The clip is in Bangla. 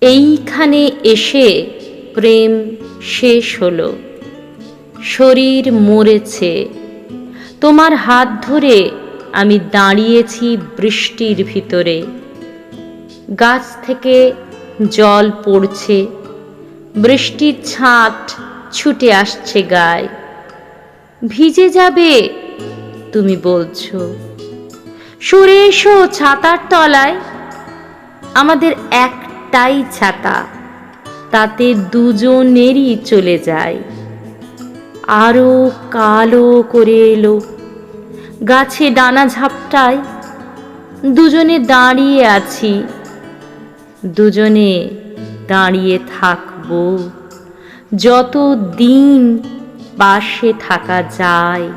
এইখানে এসে প্রেম শেষ হলো। শরীর মরেছে। তোমার হাত ধরে আমি দাঁড়িয়েছি বৃষ্টির ভিতরে। গাছ থেকে জল পড়ছে। বৃষ্টির ছাঁট ছুটে আসছে গায়ে। ভিজে যাবে, তুমি বলছো। সরে এসো ছাতার তলায়। আমাদের একটাই ছাতা, তাতে দুজনেরই চলে যায়। আরও কালো করে এলো। গাছে ডানা ঝাপটায়, দুজনে দাঁড়িয়ে আছি। দুজনে দাঁড়িয়ে থাকব যত দিন পাশে থাকা যায়।